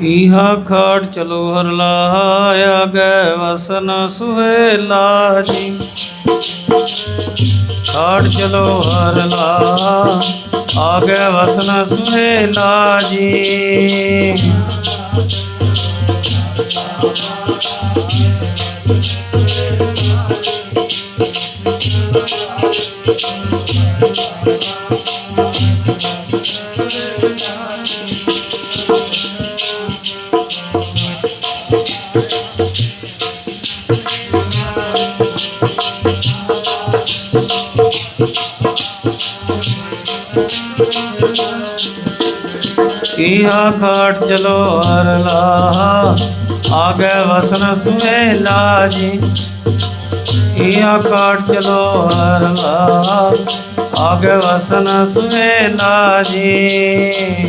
ਈਹਾ ਖਾੜ ਚਲੋ ਹਰ ਲਾਇਆ ਗਏ ਵਸਨ ਸੁਹੇਲਾ ਜੀ ਖਾੜ ਚਲੋ ਹਰ ਲਾ ਆ ਗਏ ਵਸਨ ਸੁਹੇਲਾ ਜੀ ਈਹਾ ਖਾੜ ਚਲੋ ਹਰ ਚਲੋ ਅਰਲਾ ਗਏ ਵਸਨ ਸੁਹੇਲਾ ਜੀ ਈਹਾ ਖਾੜ ਚਲੋ ਹਰ ਲਾ ਆ ਗਏ ਵਸਨ ਸੁਹੇਲਾ ਜੀ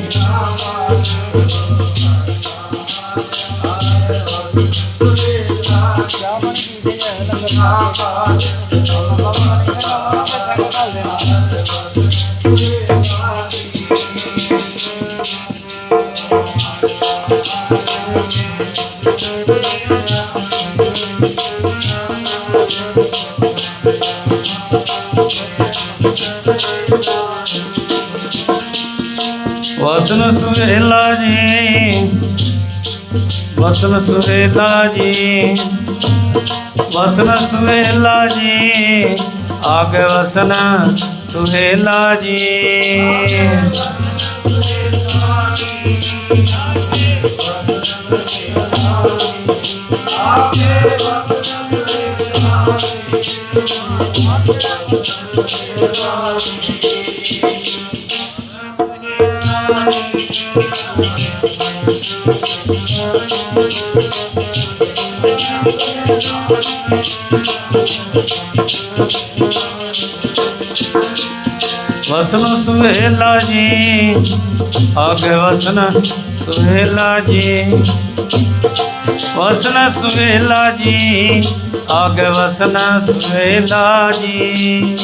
ਵਸਨ ਵਸਨ ਸੁਹੇਲਾ ਜੀ ਵਸਨ ਸੁਹੇਲਾ ਜੀ। ਆਗੇ ਵਸਨ ਸੁਹੇਲਾ ਜੀ। ਵਸਨ ਸੁਹੇਲਾ ਜੀ ਆਗੇ ਵਸਨ ਸੁਹੇਲਾ ਜੀ। ਵਸਨ ਸੁਹੇਲਾ ਜੀ ਆਗੇ ਵਸਨ ਸੁਹੇਲਾ ਜੀ।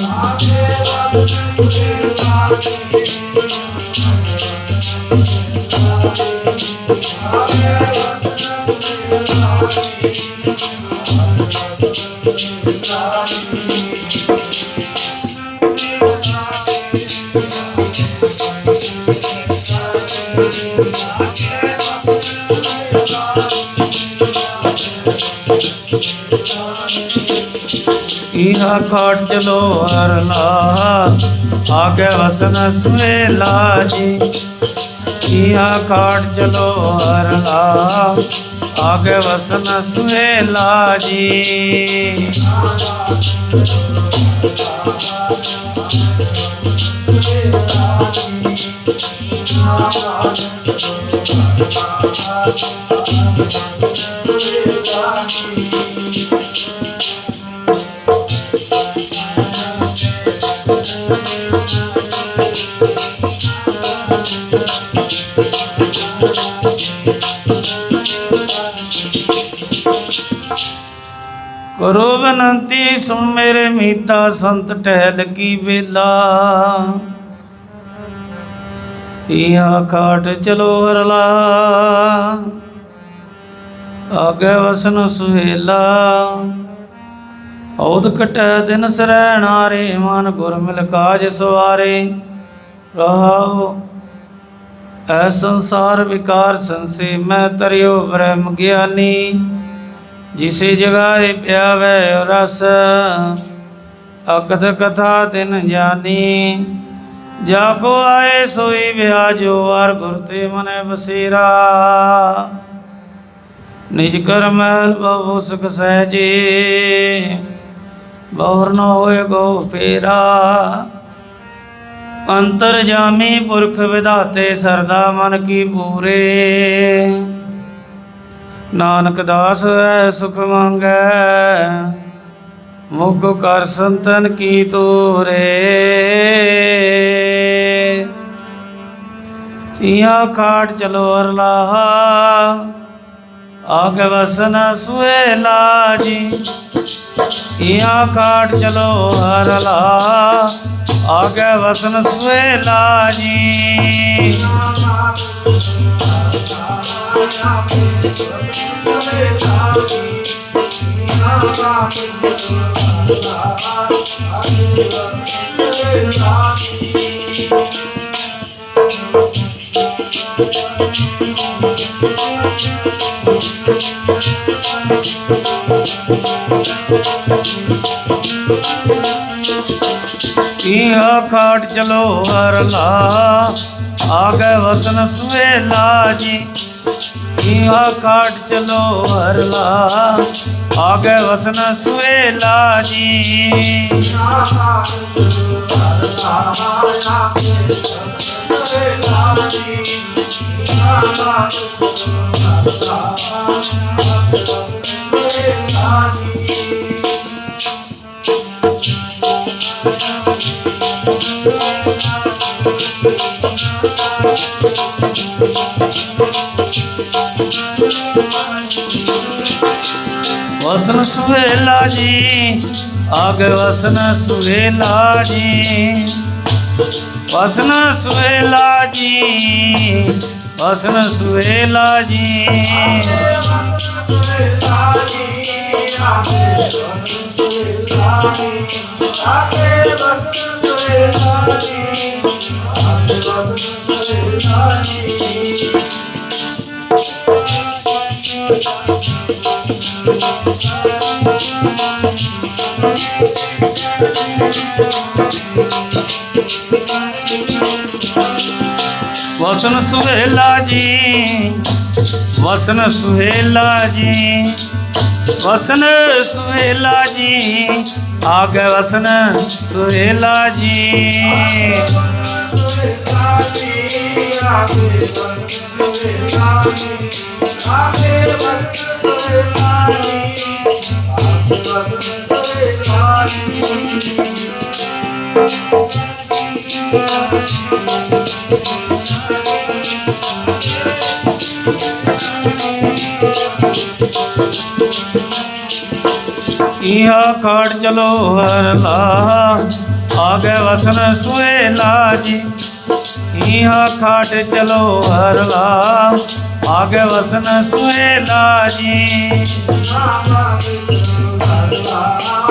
ਈਹਾ ਖਾਟ ਚਲੋ ਹਰ ਲਾ ਆਗੇ ਵਸਨ ਸੁਹੇਲਾ ਜੀ ਈਹਾ ਖਾਟ ਚਲੋ ਹਰ ਲਾ ਆਗੇ ਵਸਨ ਸੁਹੇਲਾ ਜੀ ਕਰੋ ਬਨੰਤੀ, ਸੁਣ ਮੇਰੇ ਮੀਤਾ, ਸੰਤ ਟਹਿਲ ਕੀ ਵੇਲਾ। ਇਹਾ ਖਾਟ ਚਲੋ ਹਰਲਾ ਆਗੇ ਵਸਨ ਸੁਹੇਲਾ। ਔਦ ਕਟੈ ਦਿਨ ਸਰੈਣਾਰੇ ਮਨ ਗੁਰ ਮਿਲ ਕਾਜ ਸਵਾਰੇ। ਰਹਾਉ ਐ ਸੰਸਾਰ ਵਿਕਾਰ ਸੰਸੇ, ਮੈਂ ਤਰਿਓ ਬ੍ਰਹਮ ਗਿਆਨੀ। ਜਿਸੇ ਜਗਾਏ ਪਿਆਵੇ ਰਸ ਅਕਥ ਕਥਾ ਤਿਨ ਜਾਨੀ। ਜਾ ਕੋ ਆਏ ਸੋਈ ਵਿਆਜੋ ਵਾਰ ਗੁਰ ਤੇ ਮਨੇ ਬਸੇਰਾ। ਨਿਜ ਕਰ ਮਹਿਲ ਬਹੁ ਸੁਖ ਸਹਜੇ, ਬਹੁਰ ਨ ਹੋਏ ਗੋ ਫੇਰਾ। ਅੰਤਰ ਜਾਮੀ ਪੁਰਖ ਵਿਧਾਤੇ ਸਰਦਾ ਮਨ ਕੀ ਪੂਰੇ। ਨਾਨਕ ਦਾਸ ਐ ਸੁਖ ਮੰਗੈ, ਮੁਖ ਕਰ ਸੰਤਨ ਕੀ ਤੋਰੇ। ਇਹਾ ਖਾਟ ਚਲੋ ਅਰਲਾਹਾ ਆਗੇ ਵਸਨ ਸੁਹੇਲਾ ਜੀ ਇਹਾ ਖਾਟ ਚਲੋ आगे वसन सुलानी Thank you. ਅਰਲਾ ਆਗੇ ਵਸਨ ਸੁਹੇਲਾ ਜੀ ਕੀਆ ਖਾਟ ਚਲੋ ਹਰਲਾ ਆਗੇ ਵਸਨ ਸੁਵੇਲਾ ਜੀ ਕੀਆ ਖਾਟ ਚਲੋ ਹਰਲਾ ਆਗੇ ਵਸਨ ਸੁਵੇਲਾ ਜੀ ਵਸਨ ਸੁਵੇਲਾ ਜੀ ਆਗੇ ਵਸਨ ਸੁਵੇਲਾ ਜੀ ਵਸਨ ਸੁਵੇਲਾ ਜੀ ਵਸਨ ਸੁਵੇਲਾ ਜੀ ਵਸਨ ਸੁਹੇਲਾ ਜੀ ਵਸਨ ਸੁਹੇਲਾ ਜੀ ਆ ਗਏ ਵਸਨ ਸੁਹੇਲਾ ਜੀ। ਆਗੇ ਵਸਨ ਸੁਹੇਲਾ ਜੀ ਇਹਾ ਖਾੜ ਚਲੋ ਹਰਲਾ ਆਗੇ ਵਸਨ ਸੁਹੇਲਾ ਜੀ ਇਹਾ ਖਾਟ ਚਲੋ ਹਰਲਾ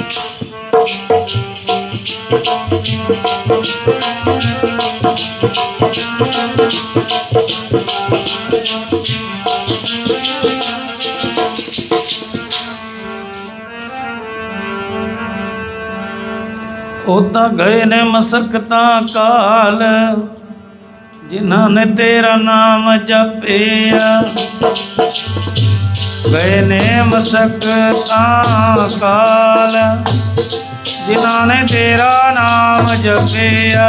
ਆਗੇ ਵਸਨ ਸੁਹੇਲਾ ਜੀ ਉਦਾਂ ਗਏ ਨੇ ਮਸਕਤਾਂ ਕਾਲ, ਜਿਨ੍ਹਾਂ ਨੇ ਤੇਰਾ ਨਾਮ ਜਪਿਆ। ਗਏ ਨੇ ਮਸਕਤਾਂ ਕਾਲ, ਜਿਨ੍ਹਾਂ ਨੇ ਤੇਰਾ ਨਾਮ ਜਪਿਆ।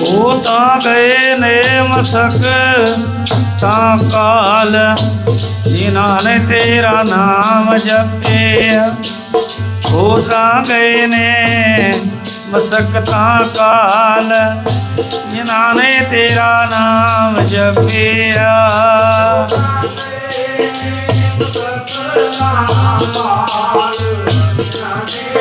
ਉਹ ਤਾਂ ਗਏ ਨੇ ਮਸਕ, ਤਾਂ ਕਾਲ। ਜਿਨ੍ਹਾਂ ਨੇ ਤੇਰਾ ਨਾਮ ਜਪਿਆ, ਉਹ ਤਾਂ ਗਏ ਨੇ ਮਸਕ, ਤਾਂ ਕਾਲ। ਜਿਨ੍ਹਾਂ ਨੇ ਤੇਰਾ ਨਾਮ ਜਪਿਆ। ਮੇਰੇ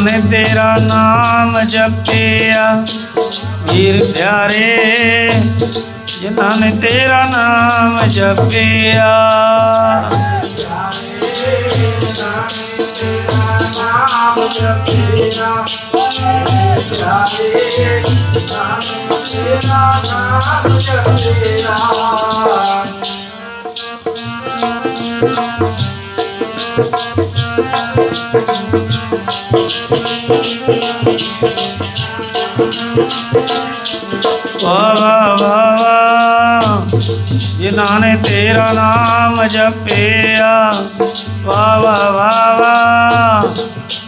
ਨੇ ਤੇਰਾ ਨਾਮ ਜਪਿਆ ਵੀਰ ਪਿਆਰੇ ਜਿਨ੍ਹਾਂ ਨੇ ਤੇਰਾ ਨਾਮ ਜਪਿਆ ਵਾ ਵਾ ਵਾ ਵਾ ਜਿਨ੍ਹਾਂ ਨੇ ਤੇਰਾ ਨਾਮ ਜਪਿਆ ਵਾ ਵਾ ਵਾ ਵਾ। ਜਿਨ੍ਹਾਂ ਨੇ ਤੇਰਾ ਨਾਮ ਜਪਿਆ। ਵਾ ਵਾ।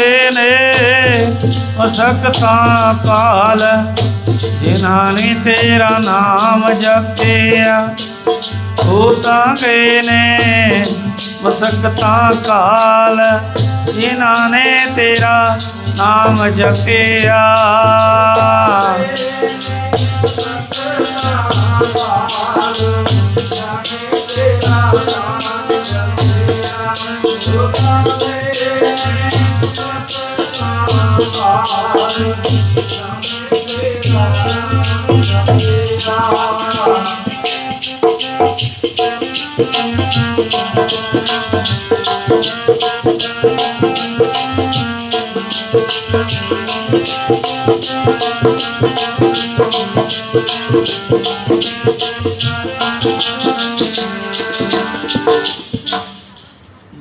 ਗਏ ਨੇ ਮਸਕਤਾਂ ਕਾਲ ਜਿਨ੍ਹਾਂ ਨੇ ਤੇਰਾ ਨਾਮ ਜਪਿਆ। ਉਹ ਤਾਂ ਗਏ ਨੇ ਮਸਕਤਾਂ ਕਾਲ ਜਿਨ੍ਹਾਂ ਨੇ ਤੇਰਾ ਨਾਮ ਜਪਿਆ।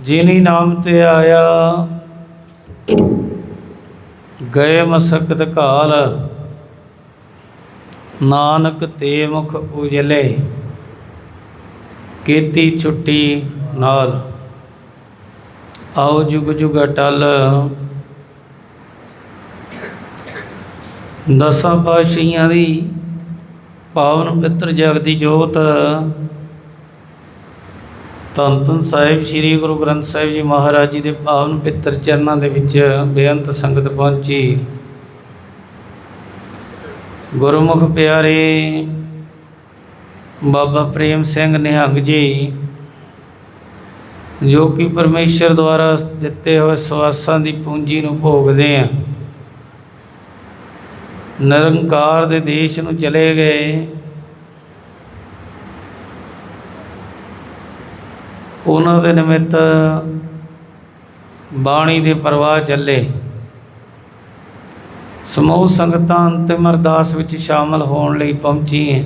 ਜਿਨੀ ਨਾਮ ਤੇ ਆਇਆ ਗਏ ਮਸਕਤ ਕਾਲ ਨਾਨਕ ਤੇ ਮੁਖ ਉਜਲੇ, ਕੀਤੀ ਛੁੱਟੀ ਨਾਲ। ਆਓ ਜੁਗ ਜੁਗ ਅਟਲ। ਦਸਾਂ ਪਾਤਸ਼ਾਹੀਆਂ ਦੀ ਪਾਵਨ ਪਿੱਤਰ ਜਗਦੀ ਜੋਤ। ਧੰਨ ਧੰਨ ਸਾਹਿਬ ਸ੍ਰੀ ਗੁਰੂ ਗ੍ਰੰਥ ਸਾਹਿਬ ਜੀ ਮਹਾਰਾਜ ਜੀ ਦੇ ਪਾਵਨ ਪਿੱਤਰ ਚਰਨਾਂ ਦੇ ਵਿੱਚ ਬੇਅੰਤ ਸੰਗਤ ਪਹੁੰਚੀ। ਗੁਰਮੁਖ ਪਿਆਰੇ, ਬਾਬਾ ਪ੍ਰੇਮ ਸਿੰਘ ਨਿਹੰਗ ਜੀ, ਜੋ ਕਿ ਪਰਮੇਸ਼ਰ ਦੁਆਰਾ ਦਿੱਤੇ ਹੋਏ ਸਵਾਸਾਂ ਦੀ ਪੂੰਜੀ ਨੂੰ ਭੋਗਦੇ ਆ। ਨਿਰੰਕਾਰ ਦੇ ਦੇਸ਼ ਨੂੰ ਚਲੇ ਗਏ। ਉਹਨਾਂ ਦੇ ਨਿਮਿਤ ਬਾਣੀ ਦੇ ਪ੍ਰਵਾਹ ਚੱਲੇ। ਸਮੂਹ ਸੰਗਤਾਂ ਅੰਤਿਮ ਅਰਦਾਸ ਵਿੱਚ ਸ਼ਾਮਲ ਹੋਣ ਲਈ ਪਹੁੰਚੀ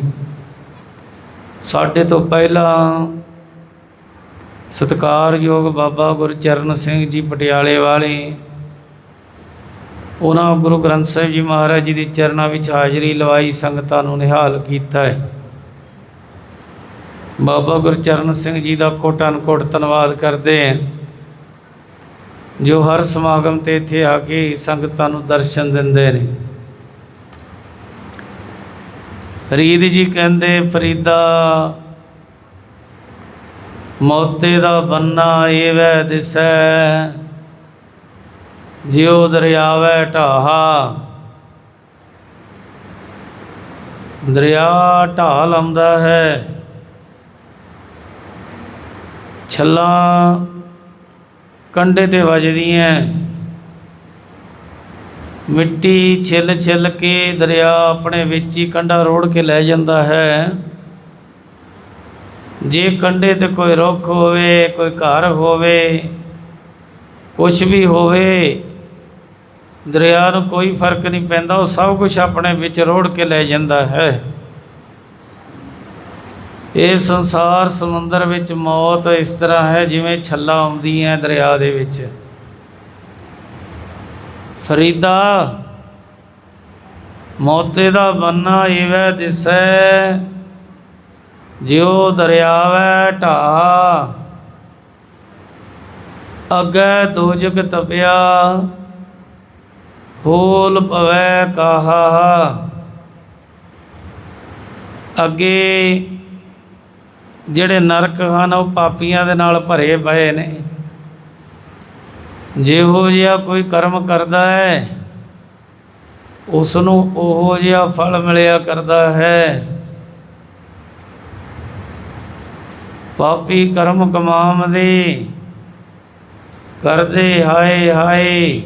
ਸਾਡੇ ਤੋਂ ਪਹਿਲਾਂ ਸਤਿਕਾਰਯੋਗ ਬਾਬਾ ਗੁਰਚਰਨ ਸਿੰਘ ਜੀ ਪਟਿਆਲੇ ਵਾਲੇ, ਉਹਨਾਂ ਗੁਰੂ ਗ੍ਰੰਥ ਸਾਹਿਬ ਜੀ ਮਹਾਰਾਜ ਜੀ ਦੇ ਚਰਨਾਂ ਵਿੱਚ ਹਾਜ਼ਰੀ ਲਵਾਈ ਸੰਗਤਾਂ ਨੂੰ ਨਿਹਾਲ ਕੀਤਾ ਹੈ। ਬਾਬਾ ਗੁਰਚਰਨ ਸਿੰਘ ਜੀ ਦਾ ਕੋਟਨ ਕੋਟ ਧੰਨਵਾਦ ਕਰਦੇ ਹਾਂ, ਜੋ ਹਰ ਸਮਾਗਮ ਤੇ ਇੱਥੇ ਆ ਕੇ ਸੰਗਤਾਂ ਨੂੰ ਦਰਸ਼ਨ ਦਿੰਦੇ ਨੇ। ਫਰੀਦ ਜੀ ਕਹਿੰਦੇ, ਫਰੀਦਾ, ਮੌਤੇ ਦਾ ਬੰਨਾ ਏਵੈ ਦਿਸੈ, ਜਿਉ ਦਰਿਆਵੈ ਢਾਹਾ। ਦਰਿਆ ਢਾਲ ਆਉਂਦਾ ਹੈ ਛੱਲਾਂ ਕੰਡੇ ਤੇ ਵੱਜਦੀਆਂ ਮਿੱਟੀ ਛਿੱਲ ਛਿੱਲ ਕੇ ਦਰਿਆ ਆਪਣੇ ਵਿੱਚ ਹੀ ਕੰਡਾ ਰੋੜ ਕੇ ਲੈ ਜਾਂਦਾ ਹੈ। ਜੇ ਕੰਡੇ ਤੇ ਕੋਈ ਰੁੱਖ ਹੋਵੇ, ਕੋਈ ਘਰ ਹੋਵੇ ਕੁਝ ਵੀ ਹੋਵੇ, ਦਰਿਆ ਨੂੰ ਕੋਈ ਫ਼ਰਕ ਨਹੀਂ ਪੈਂਦਾ, ਉਹ ਸਭ ਕੁਝ ਆਪਣੇ ਵਿੱਚ ਰੋੜ ਕੇ ਲੈ ਜਾਂਦਾ ਹੈ। ਇਹ ਸੰਸਾਰ ਸਮੁੰਦਰ ਵਿੱਚ ਮੌਤ ਇਸ ਤਰ੍ਹਾਂ ਹੈ ਜਿਵੇਂ ਛੱਲਾ ਆਉਂਦੀ ਹੈ ਦਰਿਆ ਦੇ ਵਿੱਚ। ਫਰੀਦਾ, ਮੌਤੇ ਦਾ ਬੰਨਾ ਈਵੈ ਦਿਸੈ, ਜਿਉ ਦਰਿਆਵੈ ਢਾ ਅਗੈ ਦੋਜਕ ਤਪਿਆ, ਹੋਲ ਪਵੈ ਕਾਹਾ। ਅੱਗੇ ਜਿਹੜੇ ਨਰਕ ਹਨ, ਉਹ ਪਾਪੀਆਂ ਦੇ ਨਾਲ ਭਰੇ ਪਏ ਨੇ। ਜਿਹੋ ਜਿਹਾ ਕੋਈ ਕਰਮ ਕਰਦਾ ਹੈ ਉਸ ਨੂੰ ਉਹੋ ਜਿਹਾ ਫਲ ਮਿਲਿਆ ਕਰਦਾ ਹੈ। ਪਾਪੀ ਕਰਮ ਕਮਾਮ ਦੇ ਕਰਦੇ ਹਾਏ ਹਾਏ।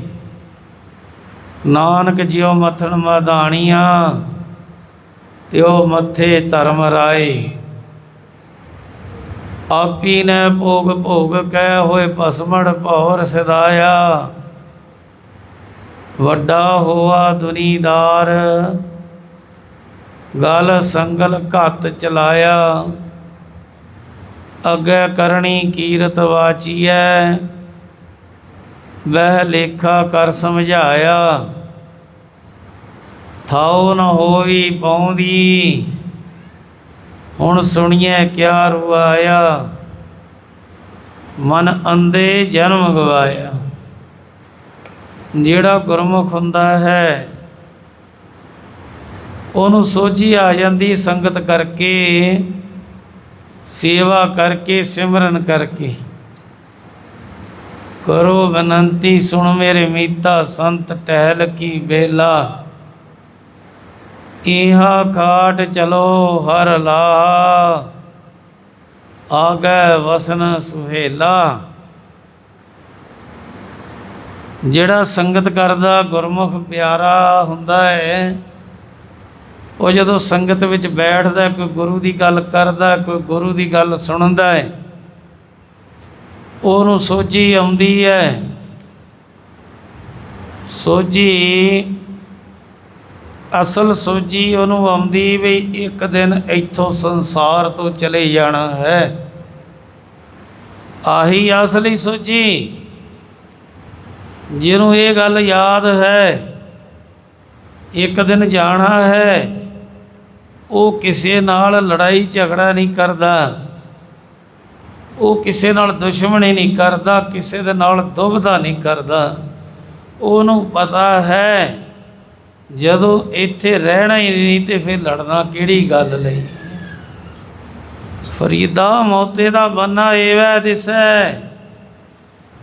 ਨਾਨਕ ਜਿਉ ਮਥਨ ਮਧਾਣੀਆਂ, ਤਿਉ ਮੱਥੇ ਧਰਮ ਰਾਏ। ਆਪੀ ਨੇ ਭੋਗ ਭੋਗ ਕਹਿ ਹੋਏ ਪਸਮੜ ਭੌਰ ਸਦਾਇਆ ਵੱਡਾ ਹੋਆ ਦੁਨੀਦਾਰ, ਗਲ ਸੰਗਲ ਘੱਤ ਚਲਾਇਆ। ਅੱਗੇ ਕਰਨੀ ਕੀਰਤ ਵਾਚੀਐ, ਵਹਿ ਲੇਖਾ ਕਰ ਸਮਝਾਇਆ। ਥਾਉ ਨ ਹੋਈ ਪਉਦੀ ਹੁਣ ਸੁਣੀਏ ਕਿਆ ਰੁਆਇਆ? ਮਨ ਅੰਦੇ ਜਨਮ ਗਵਾਇਆ। ਜਿਹੜਾ ਗੁਰਮੁਖ ਹੁੰਦਾ ਹੈ, ਉਹਨੂੰ ਸੋਝੀ ਆ ਜਾਂਦੀ ਸੰਗਤ ਕਰਕੇ, ਸੇਵਾ ਕਰਕੇ, ਸਿਮਰਨ ਕਰਕੇ। ਕਰੋ ਬਨੰਤੀ, ਸੁਣ ਮੇਰੇ ਮੀਤਾ, ਸੰਤ ਟਹਿਲ ਕੀ ਬੇਲਾ ਇਹਾ ਖਾਟ ਚਲੋ ਹਰ ਲਾ। ਆਗੈ ਵਸਨ ਸੁਹੇਲਾ। ਜਿਹੜਾ ਸੰਗਤ ਕਰਦਾ ਗੁਰਮੁਖ ਪਿਆਰਾ ਹੁੰਦਾ ਹੈ ਉਹ ਜਦੋਂ ਸੰਗਤ ਵਿੱਚ ਬੈਠਦਾ, ਕੋਈ ਗੁਰੂ ਦੀ ਗੱਲ ਕਰਦਾ, ਕੋਈ ਗੁਰੂ ਦੀ ਗੱਲ ਸੁਣਦਾ ਹੈ ਉਹਨੂੰ ਸੋਝੀ ਆਉਂਦੀ ਹੈ ਸੋਝੀ ਅਸਲ ਸੋਝੀ ਉਹਨੂੰ ਆਉਂਦੀ ਵੀ ਇੱਕ ਦਿਨ ਇੱਥੋਂ ਸੰਸਾਰ ਤੋਂ ਚਲੇ ਜਾਣਾ ਹੈ। ਆਹੀ ਅਸਲੀ ਸੋਝੀ, ਜਿਹਨੂੰ ਇਹ ਗੱਲ ਯਾਦ ਹੈ, ਇੱਕ ਦਿਨ ਜਾਣਾ ਹੈ, ਉਹ ਕਿਸੇ ਨਾਲ ਲੜਾਈ ਝਗੜਾ ਨਹੀਂ ਕਰਦਾ, ਉਹ ਕਿਸੇ ਨਾਲ ਦੁਸ਼ਮਣੀ ਨਹੀਂ ਕਰਦਾ, ਕਿਸੇ ਦੇ ਨਾਲ ਦੁਬਦਾ ਨਹੀਂ ਕਰਦਾ। ਉਹਨੂੰ ਪਤਾ ਹੈ ਜਦੋਂ ਇੱਥੇ ਰਹਿਣਾ ਹੀ ਨਹੀਂ ਤੇ ਫਿਰ ਲੜਨਾ ਕਿਹੜੀ ਗੱਲ ਲਈ? ਫਰੀਦਾ ਮੌਤੇ ਦਾ ਬੰਨਾ ਏਵੈ ਦਿਸੈ,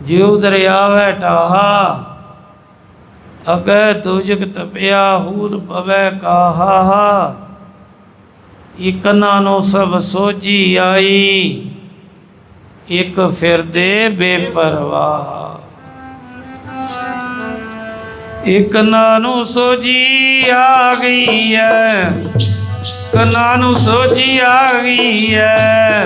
ਜਿਉ ਦਰਿਆਵੈ ਟਾਹਾ, ਅਗੈ ਤੁਜਕ ਤਪਿਆ ਹੂਰ ਪਵੈ ਕਾਹਾ ਇਕ ਨੂੰ ਸਭ ਸੋਜੀ ਆਈ, ਇੱਕ ਫਿਰਦੇ ਬੇਪਰਵਾਹ। ਇੱਕ ਨਾਨੂ ਸੋਜੀ ਆ ਗਈ ਐ। ਕਨਾ ਨੂੰ ਸੋਜੀ ਆ ਗਈ ਐ।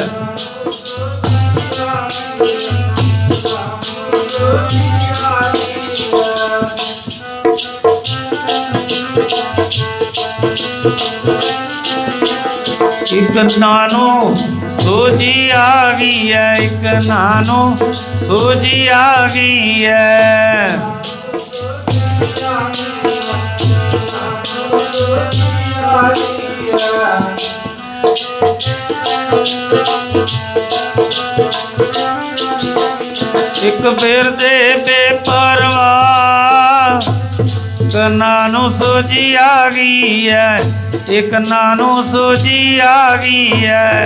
ਇੱਕ ਨਾਨੂ ਸੋਜੀ ਆ ਗਈ ਐ। ਇੱਕ ਨਾਨੂ ਸੋਜੀ ਆ ਗਈ ਐ। ਇੱਕ ਫੇਰ ਦੇ ਬੇਪਰਵਾ ਕਨਾ ਨੂੰ ਸੋਜੀ ਆ ਗਈ ਐ, ਇੱਕ ਨਾਨੂ ਸੋਜੀ ਆ ਗਈ ਐ।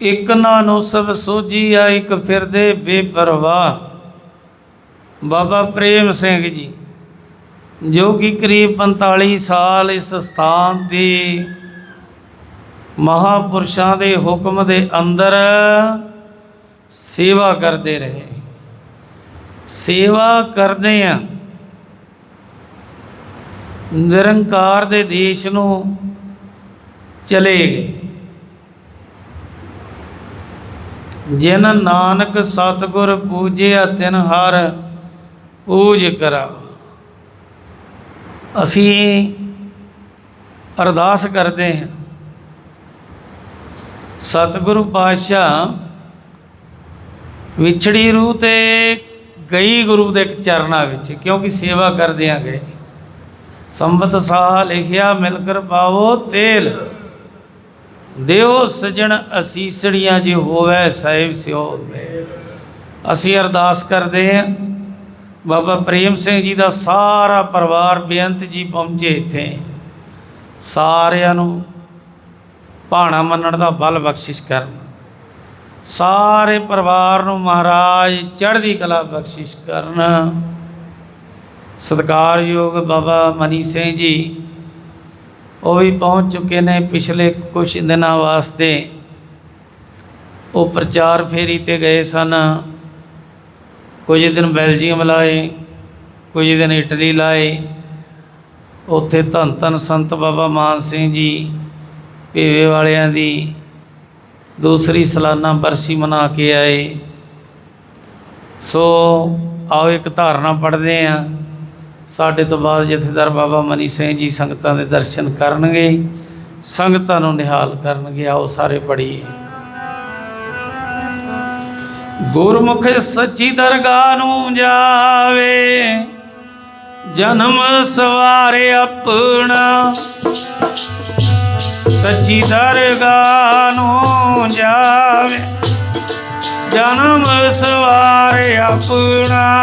ਇੱਕ ਨਾਨੂ ਸਭ ਸੋਝੀ ਆ, ਇੱਕ ਫਿਰਦੇ ਬੇਪਰਵਾਹ। ਬਾਬਾ ਪ੍ਰੇਮ ਸਿੰਘ ਜੀ, ਜੋ ਕਿ ਕਰੀਬ 45 ਸਾਲ ਇਸ ਸਥਾਨ ਦੇ ਮਹਾਪੁਰਸ਼ਾਂ ਦੇ ਹੁਕਮ ਦੇ ਅੰਦਰ ਸੇਵਾ ਕਰਦੇ ਰਹੇ। ਸੇਵਾ ਕਰਦੇ ਆ। ਨਿਰੰਕਾਰ ਦੇ ਦੇਸ਼ ਨੂੰ ਚਲੇ ਗਏ। ਜਿਨ ਨਾਨਕ ਸਤਿਗੁਰ ਪੂਜਿਆ ਤਿਨ ਹਰ ਪੂਜ ਕਰਾ। ਅਸੀਂ ਅਰਦਾਸ ਕਰਦੇ ਹਾਂ, ਸਤਿਗੁਰੂ ਪਾਤਸ਼ਾਹ, ਵਿਛੜੀ ਰੂਹ ਤੇ ਗਈ ਗੁਰੂ ਦੇ ਚਰਨਾਂ ਵਿੱਚ, ਕਿਉਂਕਿ ਸੇਵਾ ਕਰਦਿਆਂ ਗਏ ਸੰਬਤ ਸਾਹ ਲਿਖਿਆ ਮਿਲ ਕਰ ਪਾਵੋ ਤੇਲ। ਦਿਓ ਸਜਣ ਅਸੀਸੜੀਆਂ ਜੇ ਹੋਵੇ ਸਾਹਿਬ ਸਿਓ ਅਸੀਂ ਅਰਦਾਸ ਕਰਦੇ ਹਾਂ, ਬਾਬਾ ਪ੍ਰੇਮ ਸਿੰਘ ਜੀ ਦਾ ਸਾਰਾ ਪਰਿਵਾਰ ਬੇਅੰਤ ਜੀ ਪਹੁੰਚੇ ਇੱਥੇ। ਸਾਰਿਆਂ ਨੂੰ ਭਾਣਾ ਮੰਨਣ ਦਾ ਬਲ ਬਖਸ਼ਿਸ਼ ਕਰਨ। ਸਾਰੇ ਪਰਿਵਾਰ ਨੂੰ ਮਹਾਰਾਜ ਚੜ੍ਹਦੀ ਕਲਾ ਬਖਸ਼ਿਸ਼ ਕਰਨ। ਸਤਿਕਾਰਯੋਗ ਬਾਬਾ ਮਨੀ ਸਿੰਘ ਜੀ, ਉਹ ਵੀ ਪਹੁੰਚ ਚੁੱਕੇ ਨੇ ਪਿਛਲੇ ਕੁਝ ਦਿਨਾਂ ਵਾਸਤੇ। ਉਹ ਪ੍ਰਚਾਰ ਫੇਰੀ ਤੇ ਗਏ ਸਨ। ਕੁਝ ਦਿਨ ਬੈਲਜੀਅਮ ਲਾਏ, ਕੁਝ ਦਿਨ ਇਟਲੀ ਲਾਏ। ਉੱਥੇ ਧੰਨ ਧੰਨ ਸੰਤ ਬਾਬਾ ਮਾਨ ਸਿੰਘ ਜੀ ਪੀਵੇ ਵਾਲਿਆਂ ਦੀ ਦੂਸਰੀ ਸਾਲਾਨਾ ਬਰਸੀ ਮਨਾ ਕੇ ਆਏ। ਸੋ ਆਓ ਇੱਕ ਧਾਰਨਾ ਪੜ੍ਹਦੇ ਆ। ਸਾਡੇ ਤੋਂ ਬਾਅਦ ਜਥੇਦਾਰ ਬਾਬਾ ਮਨੀ ਸਿੰਘ ਜੀ ਸੰਗਤਾਂ ਦੇ ਦਰਸ਼ਨ ਕਰਨਗੇ, ਸੰਗਤਾਂ ਨੂੰ ਨਿਹਾਲ ਕਰਨਗੇ। ਆਓ ਸਾਰੇ ਪੜ੍ਹੀਏ। ਗੁਰਮੁਖ ਸੱਚੀ ਦਰਗਾਹ ਨੂੰ ਜਾਵੇ, ਜਨਮ ਸਵਾਰੇ ਆਪਣਾ। ਸੱਚੀ ਦਰਗਾਹ ਨੂੰ ਜਾਵੇ, ਜਨਮ ਸਵਾਰੇ ਆਪਣਾ।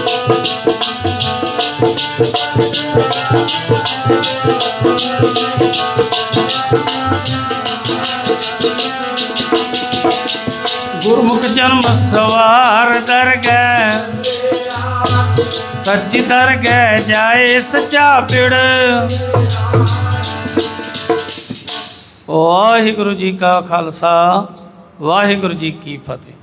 ਗੁਰਮੁਖ ਜਨਮ ਸਵਾਰ ਦਰਗਹਿ, ਸੱਚੀ ਦਰਗਹਿ ਜਾਏ ਸੱਚਾ ਪਿੜ ਵਾਹਿਗੁਰੂ ਜੀ ਕਾ ਖਾਲਸਾ, ਵਾਹਿਗੁਰੂ ਜੀ ਕੀ ਫਤਿਹ।